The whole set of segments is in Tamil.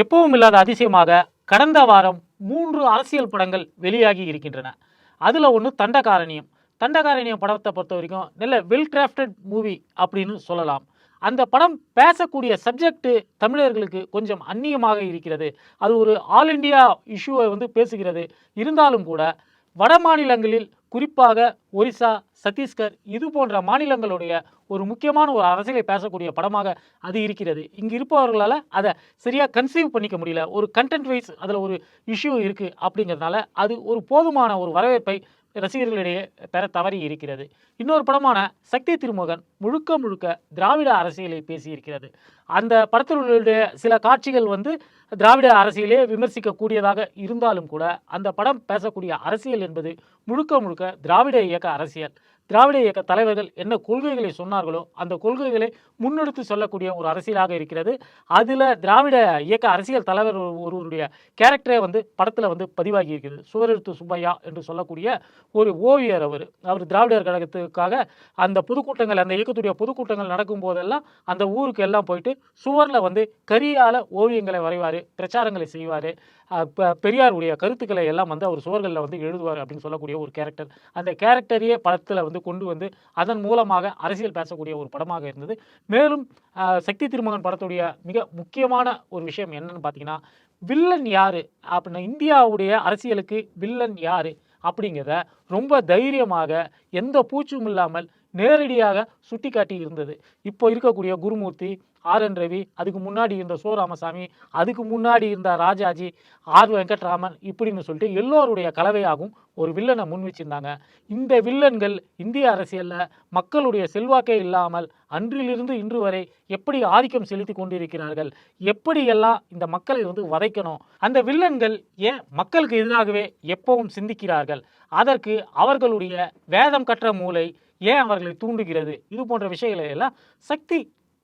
எப்பவும் இல்லாத அதிசயமாக கடந்த வாரம் மூன்று அரசியல் படங்கள் வெளியாகி இருக்கின்றன. அதில் ஒன்று தண்டகாரணியம். தண்டகாரணியம் படத்தை பொறுத்த வரைக்கும் நல்ல வெல் கிராஃப்டட் மூவி அப்படின்னு சொல்லலாம். அந்த படம் பேசக்கூடிய சப்ஜெக்ட் தமிழர்களுக்கு கொஞ்சம் அந்நியமாக இருக்கிறது. அது ஒரு ஆல் இண்டியா இஷ்யூவை வந்து பேசுகிறது. இருந்தாலும் கூட வட மாநிலங்களில் குறிப்பாக ஒரிசா சத்தீஸ்கர் இது போன்ற மாநிலங்களுடைய ஒரு முக்கியமான ஒரு அரசியலை பேசக்கூடிய படமாக அது இருக்கிறது. இங்கே இருப்பவர்களால் அதை சரியாக கன்சீவ் பண்ணிக்க முடியல. ஒரு கண்டென்ட் வைஸ் அதில் ஒரு இஷ்யூ இருக்குது அப்படிங்கிறதுனால அது ஒரு போதுமான ஒரு வரவேற்பை ரசிகர்களிடையே பெற தவறி இருக்கிறது. இன்னொரு படமான சக்தி திருமுகன் முழுக்க முழுக்க திராவிட அரசியலை பேசியிருக்கிறது. அந்த படத்தில் உள்ள சில காட்சிகள் வந்து திராவிட அரசியலே விமர்சிக்கக்கூடியதாக இருந்தாலும் கூட அந்த படம் பேசக்கூடிய அரசியல் என்பது முழுக்க முழுக்க திராவிட இயக்க அரசியல். திராவிட இயக்க தலைவர்கள் என்ன கொள்கைகளை சொன்னார்களோ அந்த கொள்கைகளை முன்னெடுத்து சொல்லக்கூடிய ஒரு அரசியலாக இருக்கிறது. அதில் திராவிட இயக்க அரசியல் தலைவர் ஒரு- ஒருவருடைய கேரக்டரே வந்து படத்தில் வந்து பதிவாகி இருக்கிறது சுவரெழுத்து சுப்பையா என்று சொல்லக்கூடிய ஒரு ஓவியர் அவர். அவர் திராவிடர் கழகத்துக்காக அந்த பொதுக்கூட்டங்கள் அந்த இயக்கத்துடைய பொதுக்கூட்டங்கள் நடக்கும் போதெல்லாம் அந்த ஊருக்கு எல்லாம் போயிட்டு சுவரில் வந்து கரியால் ஓவியங்களை வரைவார் பிரச்சாரங்களை செய்வார். பெரியாருடைய கருத்துக்களை எல்லாம் வந்து அவர் சுவர்களில் வந்து எழுதுவார் அப்படின்னு சொல்லக்கூடிய ஒரு கேரக்டர் அந்த கேரக்டரையே படத்தில் வந்து வந்து கொண்டு வந்து அதன் மூலமாக அரசியல் பேசக்கூடிய ஒரு படமாக இருந்தது. மேலும் சக்தி திருமகன் படத்துடைய மிக முக்கியமான ஒரு விஷயம் என்னன்னு பார்த்தீங்கன்னா வில்லன் யாரு? அப்படின்னா இந்தியாவுடைய அரசியலுக்கு வில்லன் யாரு? அப்படிங்கிறத ரொம்ப தைரியமாக எந்த பூச்சும் இல்லாமல் நேரடியாக சுட்டிக்காட்டி இருந்தது. இப்போ இருக்கக்கூடிய குருமூர்த்தி ஆர். என். ரவி அதுக்கு முன்னாடி இருந்த சோ ராமசாமி அதுக்கு முன்னாடி இருந்த ராஜாஜி ஆர். வெங்கட்ராமன் இப்படின்னு சொல்லிட்டு எல்லோருடைய கலவையாகவும் ஒரு வில்லனை முன் வச்சிருந்தாங்க. இந்த வில்லன்கள் இந்திய அரசியலில் மக்களுடைய செல்வாக்கே இல்லாமல் அன்றிலிருந்து இன்று வரை எப்படி ஆதிக்கம் செலுத்தி கொண்டிருக்கிறார்கள்? எப்படியெல்லாம் இந்த மக்களை வந்து வதைக்கணும்? அந்த வில்லன்கள் ஏன் மக்களுக்கு எதிராகவே எப்பவும் சிந்திக்கிறார்கள்? அதற்கு அவர்களுடைய வேதம் கற்ற மூளை ஏன் அவர்களை தூண்டுகிறது? இது போன்ற விஷயங்களை எல்லாம் சக்தி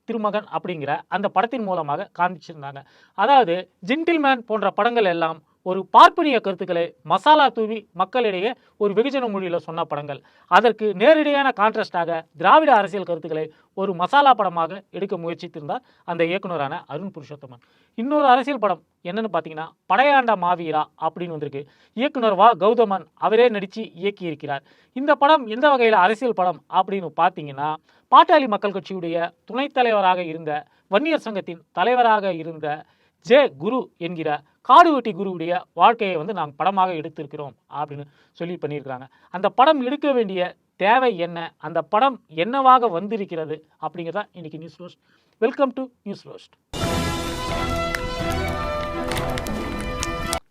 திருமகன் அப்படிங்கிற அந்த படத்தின் மூலமாக காண்பிச்சிருந்தாங்க. அதாவது ஜென்டில்மேன் போன்ற படங்கள் எல்லாம் ஒரு பார்ப்பனிய கருத்துக்களை மசாலா தூவி மக்களிடையே ஒரு வெகுஜன மொழியில் சொன்ன படங்கள். அதற்கு நேரடியான கான்ட்ராஸ்டாக திராவிட அரசியல் கருத்துக்களை ஒரு மசாலா படமாக எடுக்க முயற்சித்திருந்தார் அந்த இயக்குனரான அருண் புருஷோத்தமன். இன்னொரு அரசியல் படம் என்னன்னு பார்த்தீங்கன்னா படையாண்ட மாவீரா அப்படின்னு வந்திருக்கு. இயக்குனர் வா. கௌதமன் அவரே நடித்து இயக்கியிருக்கிறார். இந்த படம் எந்த வகையில் அரசியல் படம் அப்படின்னு பார்த்தீங்கன்னா பாட்டாளி மக்கள் கட்சியுடைய துணைத் தலைவராக இருந்த வன்னியர் சங்கத்தின் தலைவராக இருந்த ஜே. குரு என்கிற காடுவெட்டி குருவுடைய வாழ்க்கையை வந்து நாங்கள் படமாக எடுத்திருக்கிறோம் அப்படின்னு சொல்லி பண்ணியிருக்கிறாங்க. அந்த படம் எடுக்க வேண்டிய தேவை என்ன? அந்த படம் என்னவாக வந்திருக்கிறது? அப்படிங்கிறதா இன்றைக்கி news roast welcome to news roast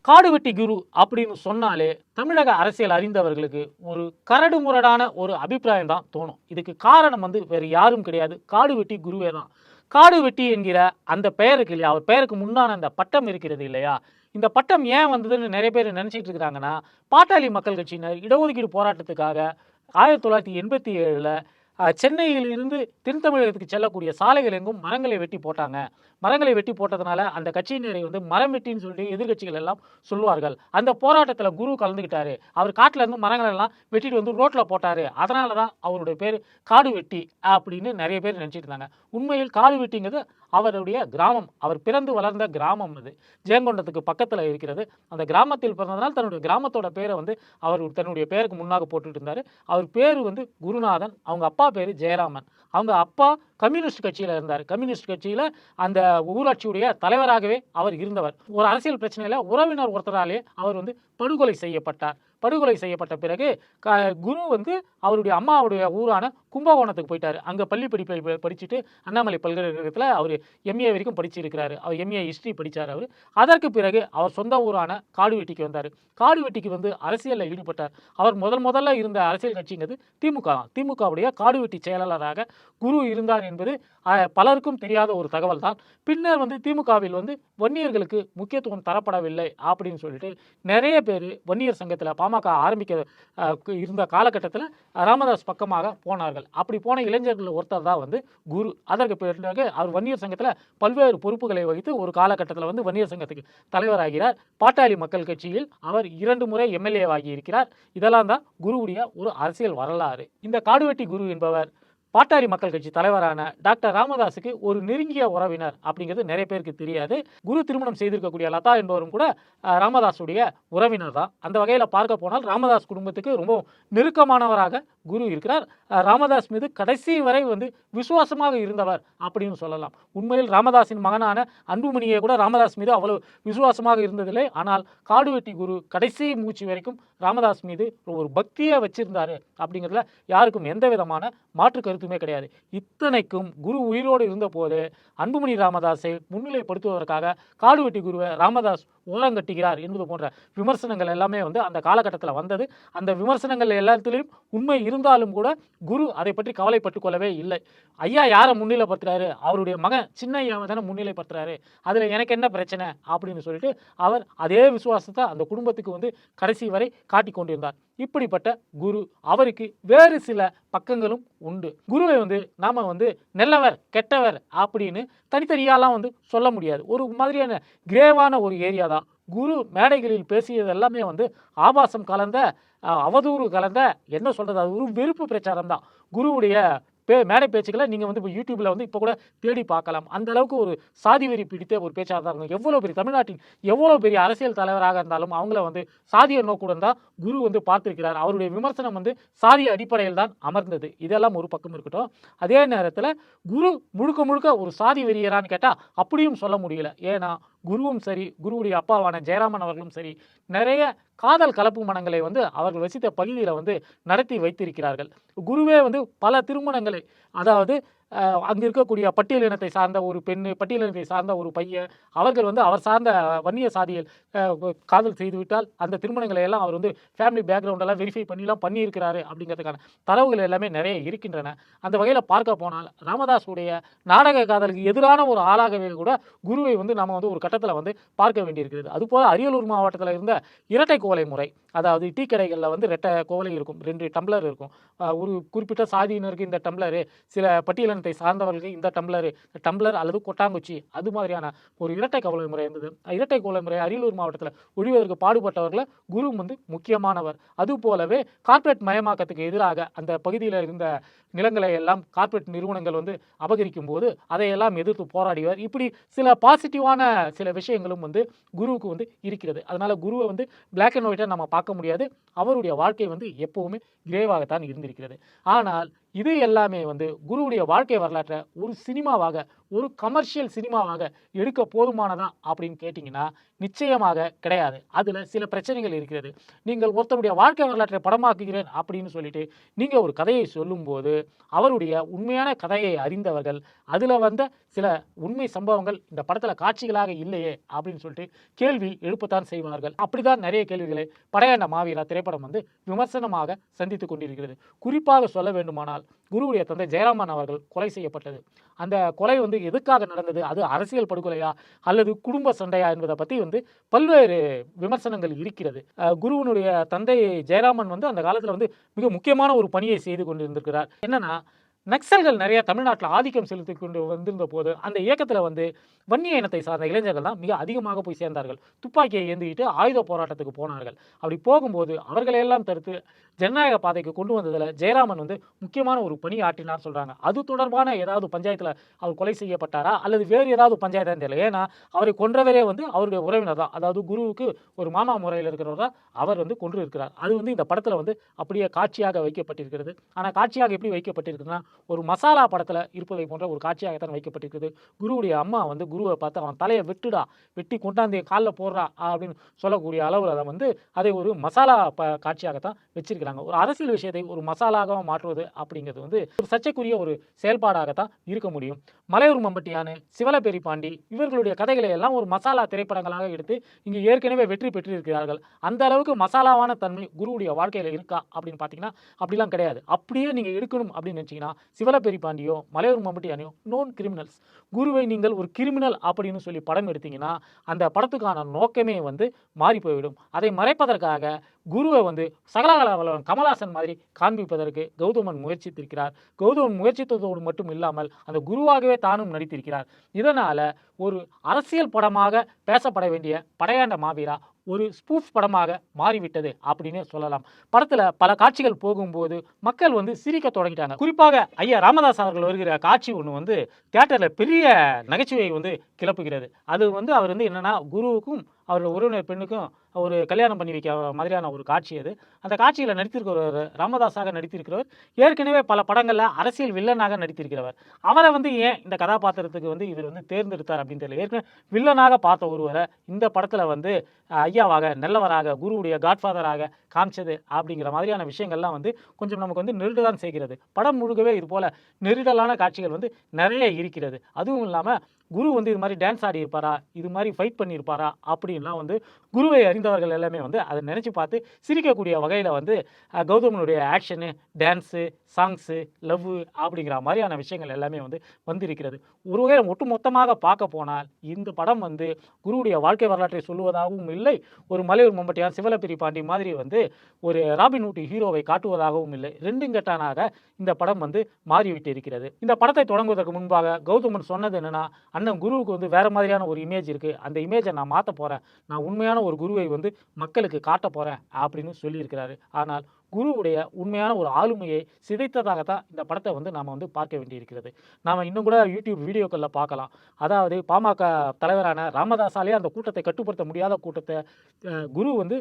Kaduvetti Guru அப்படின்னு சொன்னாலே தமிழக அரசியல் அறிந்தவர்களுக்கு ஒரு கரடு முரடான ஒரு அபிப்பிராயம் தான் தோணும். இதுக்கு காரணம் வந்து வேறு யாரும் கிடையாது. காடுவெட்டி குருவே தான். காடு வெட்டி என்கிற அந்த பெயருக்கு இல்லையா? அவர் பெயருக்கு முன்னான அந்த பட்டம் இருக்கிறது இல்லையா? இந்த பட்டம் ஏன் வந்ததுன்னு நிறைய பேர் நினச்சிட்டு இருக்கிறாங்கன்னா பாட்டாளி மக்கள் கட்சியினர் இடஒதுக்கீடு போராட்டத்துக்காக ஆயிரத்தி தொள்ளாயிரத்தி எண்பத்தி ஏழில் சென்னையில் இருந்து தென் தமிழகத்துக்கு செல்லக்கூடிய சாலைகள் எங்கும் மரங்களை வெட்டி போட்டாங்க. மரங்களை வெட்டி போட்டதுனால அந்த கட்சியினரை வந்து மரம் வெட்டின்னு சொல்லிட்டு எதிர்க்கட்சிகள் எல்லாம் சொல்லுவார்கள். அந்த போராட்டத்தில் குரு கலந்துக்கிட்டாரு அவர் காட்டில் இருந்து மரங்கள் எல்லாம் வெட்டிட்டு வந்து ரோட்டில் போட்டாரு. அதனால தான் அவருடைய பேர் காடு வெட்டி அப்படின்னு நிறைய பேர் நினச்சிட்டு இருந்தாங்க. உண்மையில் காடு வெட்டிங்கிறது அவருடைய கிராமம். அவர் பிறந்து வளர்ந்த கிராமம் அது. ஜெயங்கொண்டத்துக்கு பக்கத்தில் இருக்கிறது. அந்த கிராமத்தில் பிறந்ததனால் தன்னுடைய கிராமத்தோட பேரை வந்து அவர் தன்னுடைய பேருக்கு முன்னாக போட்டுட்டு இருந்தார். அவர் பேர் வந்து குருநாதன். அவங்க அப்பா பேர் ஜெயராமன். அவங்க அப்பா கம்யூனிஸ்ட் கட்சியில் இருந்தார். கம்யூனிஸ்ட் கட்சியில் அந்த ஊராட்சியுடைய தலைவராகவே அவர் இருந்தவர். ஒரு அரசியல் பிரச்சனையில் உறவினர் ஒருத்தராலே அவர் வந்து படுகொலை செய்யப்பட்டார். படுகொலை செய்யப்பட்ட பிறகு குரு வந்து அவருடைய அம்மாவுடைய ஊரான கும்பகோணத்துக்கு போயிட்டார். அங்கே பள்ளி படிப்பை படிச்சுட்டு அண்ணாமலை பல்கலைக்கழகத்தில் அவர் எம்ஏ வரைக்கும் படிச்சிருக்கிறாரு. அவர் எம்ஏ ஹிஸ்ட்ரி படித்தார் அவர். அதற்கு பிறகு அவர் சொந்த ஊரான காடுவெட்டிக்கு வந்தார். காடுவெட்டிக்கு வந்து அரசியலில் ஈடுபட்டார். அவர் முதல் முதல்ல இருந்த அரசியல் கட்சிங்கிறது திமுக தான். திமுகவுடைய காடுவெட்டி செயலாளராக குரு இருந்தார் என்பது பலருக்கும் தெரியாத ஒரு தகவல் தான். பின்னர் வந்து திமுகவில் வந்து வன்னியர்களுக்கு முக்கியத்துவம் தரப்படவில்லை அப்படின்னு சொல்லிட்டு நிறைய பேர் வன்னியர் சங்கத்தில் பாமக ஆரம்பிக்க இருந்த காலகட்டத்தில் ராமதாஸ் பக்கமாக போனார்கள். அப்படி போன இளைஞர்கள் ஒருத்தர் தான் வந்து குரு. அதற்கு பிறகு அவர் வன்னியர் சங்கத்தில் பல்வேறு பொறுப்புகளை வகித்து ஒரு காலகட்டத்தில் வந்து வன்னியர் சங்கத்துக்கு தலைவராகிறார். பாட்டாளி மக்கள் கட்சியில் அவர் இரண்டு முறை எம்எல்ஏ ஆகி இருக்கிறார். இதெல்லாம் தான் குருவுடைய ஒரு அரசியல் வரலாறு. இந்த காடுவெட்டி குரு என்பவர் பாட்டாரி மக்கள் கட்சி தலைவரான டாக்டர் ராமதாஸுக்கு ஒரு நெருங்கிய உறவினர் அப்படிங்கிறது நிறைய பேருக்கு தெரியாது. குரு திருமணம் செய்திருக்கக்கூடிய லதா என்பவரும் கூட ராமதாஸுடைய உறவினர் தான். அந்த வகையில் பார்க்க போனால் ராமதாஸ் குடும்பத்துக்கு ரொம்ப நெருக்கமானவராக குரு இருக்கிறார். ராமதாஸ் மீது கடைசி வரை வந்து விசுவாசமாக இருந்தவர் அப்படின்னு சொல்லலாம். உண்மையில் ராமதாஸின் மகனான அன்புமணியை கூட ராமதாஸ் மீது அவ்வளவு விசுவாசமாக இருந்ததில்லை. ஆனால் காடுவெட்டி குரு கடைசி மூச்சு வரைக்கும் ராமதாஸ் மீது ஒரு பக்தியை வச்சிருந்தாரு அப்படிங்கிறதுல யாருக்கும் எந்த விதமான மாற்று கருத்து கருத்துமே கிடையாது. இத்தனைக்கும் குரு உயிரோடு இருந்தபோது அன்புமணி ராமதாஸை முன்னிலைப்படுத்துவதற்காக காடுவெட்டி குருவை ராமதாஸ் ஓரங்கட்டுகிறார் என்பது போன்ற விமர்சனங்கள் எல்லாமே வந்து அந்த காலகட்டத்தில் வந்தது. அந்த விமர்சனங்கள் எல்லாத்திலையும் உண்மை இருந்தாலும் கூட குரு அதை பற்றி கவலைப்பட்டு கொள்ளவே இல்லை. ஐயா யாரை முன்னிலைப்படுத்துறாரு? அவருடைய மகன் சின்ன ஐயாவை தானே முன்னிலைப்படுத்துறாரு. அதில் எனக்கு என்ன பிரச்சனை? அப்படின்னு சொல்லிட்டு அவர் அதே விசுவாசத்தை அந்த குடும்பத்துக்கு வந்து கடைசி வரை காட்டி கொண்டிருந்தார். இப்படிப்பட்ட குரு அவருக்கு வேறு சில பக்கங்களும் உண்டு. குருவை வந்து நாம் வந்து நல்லவர் கெட்டவர் அப்படின்னு தனித்தனியாலாம் வந்து சொல்ல முடியாது. ஒரு மாதிரியான கிரேவான ஒரு ஏரியா தான் குரு மேடைகளில் பேசியது எல்லாமே வந்து ஆபாசம் கலந்த அவதூறு கலந்த என்ன சொல்கிறது அது ஒரு வெறுப்பு பிரச்சாரம் தான். குருவுடைய பே மேடை பேச்சுக்களை நீங்கள் வந்து இப்போ யூடியூப்பில் வந்து இப்போ கூட தேடி பார்க்கலாம். அந்த அளவுக்கு ஒரு சாதி வெறி பிடித்த ஒரு பேச்சாக தான் இருக்கும் எவ்வளோ பெரிய தமிழ்நாட்டின் எவ்வளோ பெரிய அரசியல் தலைவராக இருந்தாலும் அவங்கள வந்து சாதிய நோக்குடன் தான் குரு வந்து பார்த்துருக்கிறார். அவருடைய விமர்சனம் வந்து சாதி அடிப்படையில் தான் அமர்ந்தது. இதெல்லாம் ஒரு பக்கம் இருக்கட்டும். அதே நேரத்தில் குரு முழுக்க முழுக்க ஒரு சாதி வெறியரான்னு கேட்டால் அப்படியும் சொல்ல முடியல. ஏன்னா குருவும் சரி குருவுடைய அப்பாவான ஜெயராமன் அவர்களும் சரி நிறைய காதல் கலப்பு மனங்களை வந்து அவர்கள் வசித்த பகுதியில் வந்து நடத்தி வைத்திருக்கிறார்கள். குருவே வந்து பல திருமணங்களை அதாவது அங்கே இருக்கக்கூடிய பட்டியல் இனத்தை சார்ந்த ஒரு பெண் பட்டியல் இனத்தை சார்ந்த ஒரு பையன் அவர்கள் வந்து அவர் சார்ந்த வன்னிய சாதியில் காதல் செய்துவிட்டால் அந்த திருமணங்களை எல்லாம் அவர் வந்து ஃபேமிலி பேக்ரவுண்டெல்லாம் வெரிஃபை பண்ணிலாம் பண்ணியிருக்கிறாரு அப்படிங்கிறதுக்கான தரவுகள் எல்லாமே நிறைய இருக்கின்றன. அந்த வகையில் பார்க்க போனால் ராமதாஸுடைய நாடக காதலுக்கு எதிரான ஒரு ஆளாகவே கூட குருவை வந்து நம்ம வந்து ஒரு கட்டத்தில் வந்து பார்க்க வேண்டியிருக்கிறது. அதுபோல் அரியலூர் மாவட்டத்தில் இருந்த இரட்டை கோலை முறை அதாவது டீ கடைகளில் வந்து ரெட்டை கோவலை இருக்கும் ரெண்டு டம்ளர் இருக்கும். ஒரு குறிப்பிட்ட சாதியினருக்கு இந்த டம்ளரு சில பட்டியலினத்தை சார்ந்தவர்களுக்கு இந்த டம்ளரு டம்ளர் அல்லது கொட்டாங்குச்சி அது மாதிரியான ஒரு இரட்டை கவலை முறை இருந்தது இரட்டை கவலை முறை அரியலூர் மாவட்டத்தில் ஒழிவதற்கு பாடுபட்டவர்களை குரு வந்து முக்கியமானவர். அது போலவே கார்ப்பரேட் மயமாக்கத்துக்கு எதிராக அந்த பகுதியில் இருந்த நிலங்களை எல்லாம் கார்ப்பரேட் நிறுவனங்கள் வந்து அபகரிக்கும் போது அதையெல்லாம் எதிர்த்து போராடிவர் இப்படி சில பாசிட்டிவான சில விஷயங்களும் வந்து குருவுக்கு வந்து இருக்கிறது. அதனால குருவை வந்து பிளாக் அண்ட் ஒயிட்டாக நம்ம பார்க்க முடியாது. அவருடைய வாழ்க்கை வந்து எப்பவுமே கிரேவாகத்தான் இருந்திருக்கிறது. ஆனால் இது எல்லாமே வந்து குருவுடைய வாழ்க்கை வரலாற்றை ஒரு சினிமாவாக ஒரு கமர்ஷியல் சினிமாவாக எடுக்க போதுமானதா அப்படின்னு கேட்டிங்கன்னா நிச்சயமாக கிடையாது. அதில் சில பிரச்சனைகள் இருக்கிறது. நீங்கள் ஒருத்தருடைய வாழ்க்கை வரலாற்றை படமாக்குகிறேன் அப்படின்னு சொல்லிட்டு நீங்கள் ஒரு கதையை சொல்லும்போது அவருடைய உண்மையான கதையை அறிந்தவர்கள் அதில் வந்த சில உண்மை சம்பவங்கள் இந்த படத்தில் காட்சிகளாக இல்லையே அப்படின்னு சொல்லிட்டு கேள்வி எழுப்பத்தான் செய்வார்கள். அப்படிதான் நிறைய கேள்விகளை படையண்ட மாவீரா திரைப்படம் வந்து விமர்சனமாக சந்தித்து கொண்டிருக்கிறது. குறிப்பாக சொல்ல வேண்டுமானால் குருவுடைய தந்தை ஜெயராமன் அவர்கள் கொலை செய்யப்பட்டது. அந்த கொலை வந்து எதுக்காக நடந்தது? அது அரசியல் படுகொலையா? அல்லது குடும்ப சண்டையா என்பதை பற்றி வந்து பல்வேறு விமர்சனங்கள் இருக்கிறது. குருவனுடைய குருவினுடைய தந்தை ஜெயராமன் வந்து அந்த காலத்தில் வந்து மிக முக்கியமான ஒரு பணியை செய்து கொண்டிருந்திருக்கிறார். என்னன்னா நக்சல்கள் நிறைய தமிழ்நாட்டில் ஆதிக்கம் செலுத்தி கொண்டு வந்திருந்த போது அந்த இயக்கத்தில் வந்து வன்னிய இனத்தை சார்ந்த இளைஞர்கள் தான் மிக அதிகமாக போய் சேர்ந்தார்கள். துப்பாக்கியை ஏந்திக்கிட்டு ஆயுத போராட்டத்துக்கு போனார்கள். அப்படி போகும்போது அவர்களையெல்லாம் தடுத்து ஜனநாயக பாதைக்கு கொண்டு வந்ததில் ஜெயராமன் வந்து முக்கியமான ஒரு பணி ஆற்றினார் சொல்கிறாங்க அது தொடர்பான ஏதாவது பஞ்சாயத்தில் அவர் கொலை செய்யப்பட்டாரா? அல்லது வேறு ஏதாவது பஞ்சாயத்தான் தெரியல. ஏன்னா அவரை கொன்றவரே வந்து அவருடைய உறவினர் தான். அதாவது குருவுக்கு ஒரு மாமா முறையில் இருக்கிறவர் தான் அவர் வந்து கொன்று இருக்கிறார். அது வந்து இந்த படத்தில் வந்து அப்படியே காட்சியாக வைக்கப்பட்டிருக்கிறது. ஆனால் காட்சியாக எப்படி வைக்கப்பட்டிருக்குதுன்னா ஒரு மசாலா படத்தில் இருப்பதை போன்ற ஒரு காட்சியாகத்தான் வைக்கப்பட்டிருக்குது. குருவுடைய அம்மா வந்து குருவை பார்த்து அவன் தலையை வெட்டுடா வெட்டி கொண்டாந்து காலில் போடுறா அப்படின்னு சொல்லக்கூடிய அளவில் அதை வந்து அதை ஒரு மசாலா ப காட்சியாகத்தான் வச்சிருக்கிறாங்க. ஒரு அரசியல் விஷயத்தை ஒரு மசாலாக மாற்றுவது அப்படிங்கிறது வந்து ஒரு சர்ச்சைக்குரிய ஒரு செயல்பாடாகத்தான் இருக்க முடியும். மலையூர் மம்பட்டியானு சிவலபெரி பாண்டி இவர்களுடைய கதைகளை எல்லாம் ஒரு மசாலா திரைப்படங்களாக எடுத்து இங்கே ஏற்கனவே வெற்றி பெற்றிருக்கிறார்கள். அந்த அளவுக்கு மசாலாவான தன்மை குருவுடைய வாழ்க்கையில் இருக்கா அப்படின்னு பார்த்தீங்கன்னா அப்படிலாம் கிடையாது. அப்படியே நீங்கள் எடுக்கணும் அப்படின்னு நினச்சிங்கன்னா சிவலப்பேரி பாண்டியோ மலையூர் அணியோ நோன் கிரிமினல்ஸ் குருவை நீங்கள் ஒரு கிரிமினல் அப்படின்னு சொல்லி படம் எடுத்தீங்கன்னா அந்த படத்துக்கான நோக்கமே வந்து மாறி போய்விடும். அதை மறைப்பதற்காக குருவை வந்து சகலகல வல்லவன் கமலாசன் மாதிரி காண்பிப்பதற்கு கௌதமன் முயற்சித்திருக்கிறார். கௌதமன் முயற்சித்ததோடு மட்டும் இல்லாமல் அந்த குருவாகவே தானும் நடித்திருக்கிறார். இதனால் ஒரு அரசியல் படமாக பேசப்பட வேண்டிய படையாண்ட மாவீரா ஒரு ஸ்பூஃப் படமாக மாறிவிட்டது அப்படின்னே சொல்லலாம். படத்தில் பல காட்சிகள் போகும்போது மக்கள் வந்து சிரிக்க தொடங்கிட்டாங்க. குறிப்பாக ஐயா ராமதாஸ் அவர்கள் வருகிற காட்சி ஒன்று வந்து தியேட்டரில் பெரிய நகைச்சுவையை வந்து கிளப்புகிறது. அது வந்து அவர் வந்து என்னென்னா குருவுக்கும் அவருடைய உறவினர் பெண்ணுக்கும் ஒரு கல்யாணம் பண்ணி வைக்கிற மாதிரியான ஒரு காட்சி அது. அந்த காட்சியில் நடித்திருக்கிறவர் ராமதாஸாக நடித்திருக்கிறவர். ஏற்கனவே பல படங்களில் அரசியல் வில்லனாக நடித்திருக்கிறவர். அவரை வந்து ஏன் இந்த கதாபாத்திரத்துக்கு வந்து இவர் வந்து தேர்ந்தெடுத்தார் அப்படின்னு தெரியல. ஏற்கனவே வில்லனாக பார்த்த ஒருவரை இந்த படத்தில் வந்து ஐயாவாக நல்லவராக குருவுடைய காட்ஃபாதராக காமிச்சது அப்படிங்கிற மாதிரியான விஷயங்கள்லாம் வந்து கொஞ்சம் நமக்கு வந்து நெருடதான் செய்கிறது படம் முழுகவே இது போல நெருடலான காட்சிகள் வந்து நிறைய இருக்கிறது. அதுவும் இல்லாமல் குரு வந்து இது மாதிரி டான்ஸ் ஆடி இருப்பாரா? இது மாதிரி ஃபைட் பண்ணியிருப்பாரா? அப்படின்லாம் வந்து குருவை அறிந்தவர்கள் எல்லாமே வந்து அதை நினச்சி பார்த்து சிரிக்கக்கூடிய வகையில் வந்து கௌதமனுடைய ஆக்ஷனு டான்ஸு சாங்ஸு லவ் அப்படிங்கிற மாதிரியான விஷயங்கள் எல்லாமே வந்து வந்திருக்கிறது. ஒரு வகையில் ஒட்டு மொத்தமாக பார்க்க போனால் இந்த படம் வந்து குருவுடைய வாழ்க்கை வரலாற்றை சொல்லுவதாகவும் இல்லை ஒரு மலையூர் மம்பட்டியார் சிவலப்பிரி பாண்டி மாதிரி வந்து ஒரு ராபின் ஊட்டி ஹீரோவை காட்டுவதாகவும் இல்லை. ரெண்டும் கெட்டானாக இந்த படம் வந்து மாறிவிட்டு இருக்கிறது. இந்த படத்தை தொடங்குவதற்கு முன்பாக கௌதமன் சொன்னது என்னன்னா அண்ணன் குருவுக்கு வந்து வேறு மாதிரியான ஒரு இமேஜ் இருக்குது அந்த இமேஜை நான் மாற்ற போகிறேன் நான் உண்மையான ஒரு குருவை வந்து மக்களுக்கு காட்ட போகிறேன் அப்படின்னு சொல்லியிருக்கிறாரு. ஆனால் குருவுடைய உண்மையான ஒரு ஆளுமையை சிதைத்ததாகத்தான் இந்த படத்தை வந்து நாம் வந்து பார்க்க வேண்டியிருக்கிறது. நாம் இன்னும் கூட யூடியூப் வீடியோக்களில் பார்க்கலாம். அதாவது பாமக தலைவரான ராமதாஸாலே அந்த கூட்டத்தை கட்டுப்படுத்த முடியாத கூட்டத்தை குரு வந்து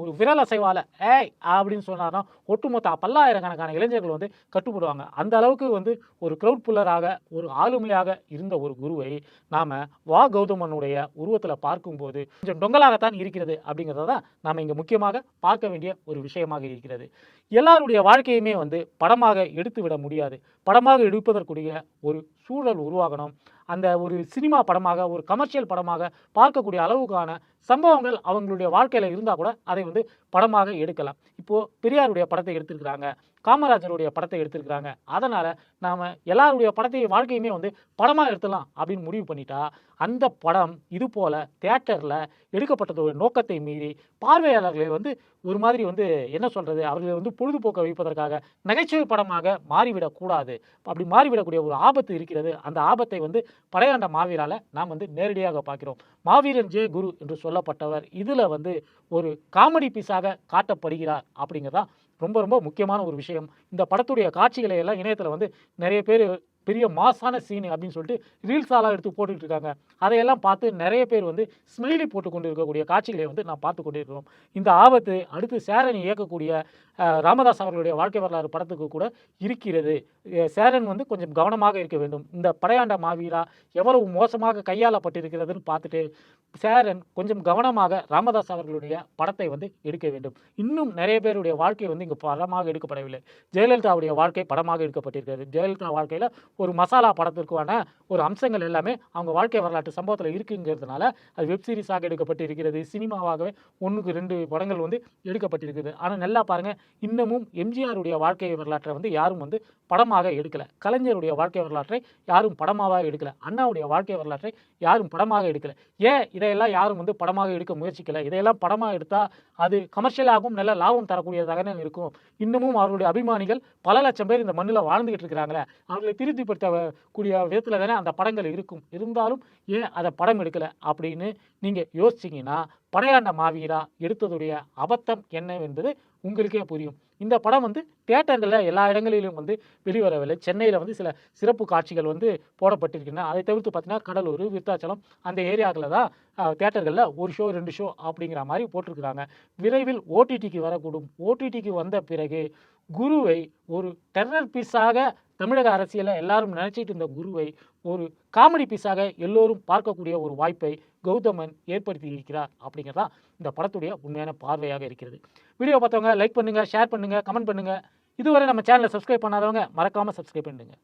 ஒரு விரல் அசைவால ஏய்! அப்படின்னு சொன்னார்னா ஒட்டுமொத்த பல்லாயிரக்கணக்கான இளைஞர்கள் வந்து கட்டுப்படுவாங்க. அந்த அளவுக்கு வந்து ஒரு க்ரௌட் புல்லராக ஒரு ஆளுமையாக இருந்த ஒரு குருவை நாம் வா கௌதமனுடைய உருவத்தில் பார்க்கும்போது கொஞ்சம் டொங்கலாகத்தான் இருக்கிறது அப்படிங்கிறத தான் நாம் இங்கே முக்கியமாக பார்க்க வேண்டிய ஒரு விஷயமாக இருக்கிறது. எல்லாருடைய வாழ்க்கையுமே வந்து படமாக எடுத்து விட முடியாது. படமாக எடுப்பதற்குரிய ஒரு சூழல் உருவாகணும். அந்த ஒரு சினிமா படமாக ஒரு கமர்ஷியல் படமாக பார்க்கக்கூடிய அளவுக்கான சம்பவங்கள் அவங்களுடைய வாழ்க்கையில் இருந்தால் கூட அதை வந்து படமாக எடுக்கலாம். இப்போது பெரியாருடைய படத்தை எடுத்திருக்கிறாங்க. காமராஜருடைய படத்தை எடுத்திருக்கிறாங்க. அதனால் நாம் எல்லாருடைய படத்தையும் வாழ்க்கையுமே வந்து படமாக எடுத்துடலாம் அப்படின்னு முடிவு பண்ணிட்டா அந்த படம் இது போல் தேட்டரில் எடுக்கப்பட்டதோட நோக்கத்தை மீறி பார்வையாளர்களை வந்து ஒரு மாதிரி வந்து என்ன சொல்கிறது அவர்களை வந்து பொழுதுபோக்க வைப்பதற்காக நகைச்சுவை படமாக மாறிவிடக்கூடாது அப்படி மாறிவிடக்கூடிய ஒரு ஆபத்து இருக்கிறது. அந்த ஆபத்தை வந்து படையாண்ட மாவீரால் நாம் வந்து நேரடியாக பார்க்கிறோம். மாவீரன் ஜே குரு என்று சொல்லப்பட்டவர் இதில் வந்து ஒரு காமெடி பீஸாக காட்டப்படுகிறார் அப்படிங்கிறதான் ரொம்ப ரொம்ப முக்கியமான ஒரு விஷயம். இந்த படத்துடைய காட்சிகளை எல்லாம் இணையத்தில் வந்து நிறைய பேர் பெரிய மாசான சீன் அப்படின்னு சொல்லிட்டு ரீல்ஸாலாம் எடுத்து போட்டுக்கிட்டு இருக்காங்க. அதையெல்லாம் பார்த்து நிறைய பேர் வந்து ஸ்மைலி போட்டு கொண்டு இருக்கக்கூடிய காட்சிகளை வந்து நான் பார்த்து கொண்டிருக்கிறோம். இந்த ஆபத்து அடுத்து சேரன் இயக்கக்கூடிய ராமதாஸ் அவர்களுடைய வாழ்க்கை வரலாறு படத்துக்கு கூட இருக்கிறது. சேரன் வந்து கொஞ்சம் கவனமாக இருக்க வேண்டும். இந்த படையாண்ட மாவீரா எவ்வளவு மோசமாக கையாளப்பட்டிருக்கிறதுன்னு பார்த்துட்டு சேரன் கொஞ்சம் கவனமாக ராமதாஸ் அவர்களுடைய படத்தை வந்து எடுக்க வேண்டும். இன்னும் நிறைய பேருடைய வாழ்க்கை வந்து இங்கே படமாக எடுக்கப்படவில்லை. ஜெயலலிதாவுடைய வாழ்க்கை படமாக எடுக்கப்பட்டிருக்கிறது. ஜெயலலிதா வாழ்க்கையில் ஒரு மசாலா படத்திற்கான ஒரு அம்சங்கள் எல்லாமே அவங்க வாழ்க்கை வரலாற்று சம்பவத்தில் இருக்குங்கிறதுனால அது வெப் சீரிஸாக எடுக்கப்பட்டிருக்கிறது. சினிமாவாகவே ஒன்றுக்கு ரெண்டு படங்கள் வந்து எடுக்கப்பட்டிருக்குது. ஆனால் நல்லா பாருங்கள் இன்னமும் எம்ஜிஆருடைய வாழ்க்கை வரலாற்றை வந்து யாரும் வந்து படமாக எடுக்கலை. கலைஞருடைய வாழ்க்கை வரலாற்றை யாரும் படமாக எடுக்கலை. அண்ணாவுடைய வாழ்க்கை வரலாற்றை யாரும் படமாக எடுக்கலை. ஏன் இதையெல்லாம் யாரும் வந்து படமாக எடுக்க முயற்சிக்கலை? இதையெல்லாம் படமாக எடுத்தால் அது கமர்ஷியலாகவும் நல்ல லாபம் தரக்கூடியதாக இருக்கும். இன்னமும் அவர்களுடைய அபிமானிகள் பல லட்சம் பேர் இந்த மண்ணில் வாழ்ந்துகிட்டு இருக்கிறாங்களே. அவர்களை திருத்தி கூடிய விதத்தில் தானே அந்த படங்கள் இருக்கும். இருந்தாலும் ஏன் அதை படம் எடுக்கலை? அப்படின்னு நீங்கள் யோசிச்சிங்கன்னா படையாண்ட மாவீரா எடுத்ததுடைய அபத்தம் என்னவென்பது உங்களுக்கே புரியும். இந்த படம் வந்து தேட்டர்களில் எல்லா இடங்களிலும் வந்து வெளிவரவில்லை. சென்னையில் வந்து சில சிறப்பு காட்சிகள் வந்து போடப்பட்டிருக்கின்றன. அதை தவிர்த்து பார்த்தீங்கன்னா கடலூர் விருத்தாச்சலம் அந்த ஏரியாக்களில் தான் தேட்டர்களில் ஒரு ஷோ ரெண்டு ஷோ அப்படிங்கிற மாதிரி போட்டிருக்கிறாங்க. விரைவில் ஓடிடிக்கு வரக்கூடும். ஓடிடிக்கு வந்த பிறகு குருவை ஒரு டெரர் பீஸாக தமிழக அரசியலில் எல்லாரும் நினச்சிட்டு இருந்த குருவை ஒரு காமெடி பீஸாக எல்லோரும் பார்க்கக்கூடிய ஒரு வாய்ப்பை கௌதமன் ஏற்படுத்தி இருக்கிறார் அப்படிங்கிறதா இந்த படத்துடைய உண்மையான பார்வையாக இருக்கிறது. வீடியோ பார்த்தவங்க லைக் பண்ணுங்கள் ஷேர் பண்ணுங்கள் கமெண்ட் பண்ணுங்கள் இதுவரை நம்ம சேனலை சப்ஸ்கிரைப் பண்ணாதவங்க மறக்காமல் சப்ஸ்கிரைப் பண்ணுங்க